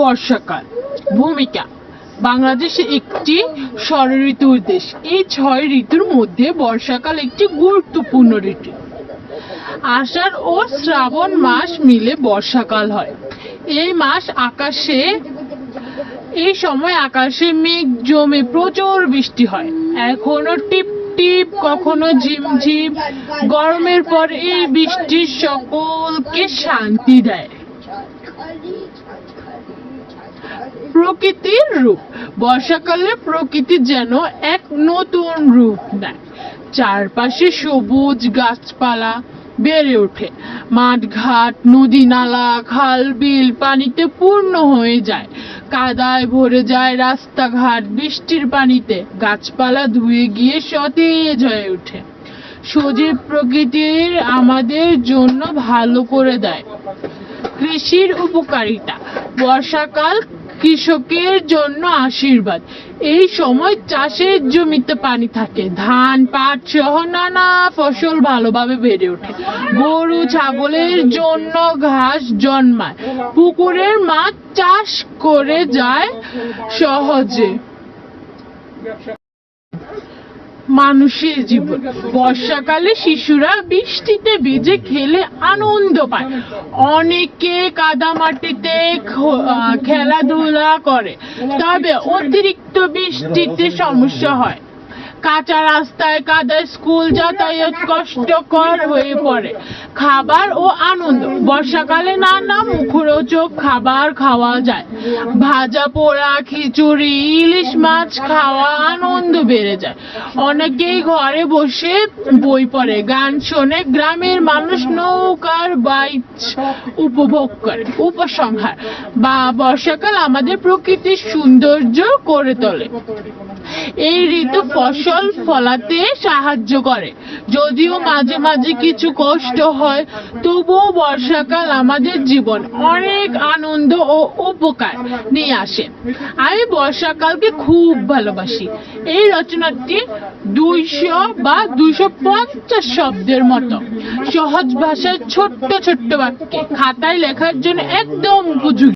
বর্ষাকাল। ভূমিকা, বাংলাদেশ একটি ষড়ঋতুর দেশ। এই ছয় ঋতুর মধ্যে বর্ষাকাল একটি গুরুত্বপূর্ণ ঋতু। আষাঢ় ও শ্রাবণ মাস মিলে বর্ষাকাল হয়। এই মাস আকাশে, এই সময় আকাশে মেঘ জমে প্রচুর বৃষ্টি হয়। এখনও টিপ টিপ, কখনো ঝিমঝিম। গরমের পর এই বৃষ্টি সকলকে শান্তি দেয়। প্রকৃতির রূপ। বর্ষাকালে প্রকৃতি যেন এক নতুন রূপ নেয়। চারপাশে সবুজ গাছপালা বেড়ে ওঠে। মাঠঘাট নদী নালা খাল, বিল পানিতে পূর্ণ হয়ে যায়। কাদায় ভরে যায় রাস্তাঘাট, বৃষ্টির পানিতে গাছপালা ধুয়ে গিয়ে সতেজ হয়ে ওঠে। সজীব প্রকৃতির আমাদের জন্য ভালো করে দেয়। কৃষির উপকারিতা। বর্ষাকাল কৃষকের জন্য আশীর্বাদ। এই সময় চাষের জমিতে পানি থাকে। ধান, পাট সহ নানা ফসল ভালোভাবে বেড়ে ওঠে। গরু, ছাগলের জন্য ঘাস জন্মায়। পুকুরের মাছ চাষ করে যায় সহজে। মানুষের জীবন। বর্ষাকালে শিশুরা বৃষ্টিতে ভিজে খেলে আনন্দ পায়। অনেকে কাদামাটিতে খেলাধুলা করে। তবে অতিরিক্ত বৃষ্টিতে সমস্যা হয়। কাঁচা রাস্তায় কাদায় স্কুল যাতায়াত কষ্টকর হয়ে পড়ে। খাবার ও আনন্দ। বর্ষাকালে নানা মুখরোচক খাবার খাওয়া যায়। ভাজা পোড়া, খিচুড়ি, ইলিশ মাছ খাওয়া আনন্দ বেড়ে যায়। অনেকেই ঘরে বসে বই পড়ে, গান শোনে, গ্রামের মানুষ নৌকার বাইচ উপভোগ করে, উপসংহার। বা বর্ষাকাল আমাদের প্রকৃতির সৌন্দর্য করে তোলে। এই ঋতু ফসল ফলাতে সাহায্য করে। যদিও মাঝে মাঝে কিছু কষ্ট হয়, তবুও বর্ষাকাল আমাদের জীবন অনেক আনন্দ ও উপকার নিয়ে আসে। আমি বর্ষাকালকে খুব ভালোবাসি। এই রচনাটি দুইশো বা দুইশো পঞ্চাশ শব্দের মতো। সহজ ভাষায় ছোট্ট ছোট্ট বাক্যে খাতায় লেখার জন্য একদম উপযোগী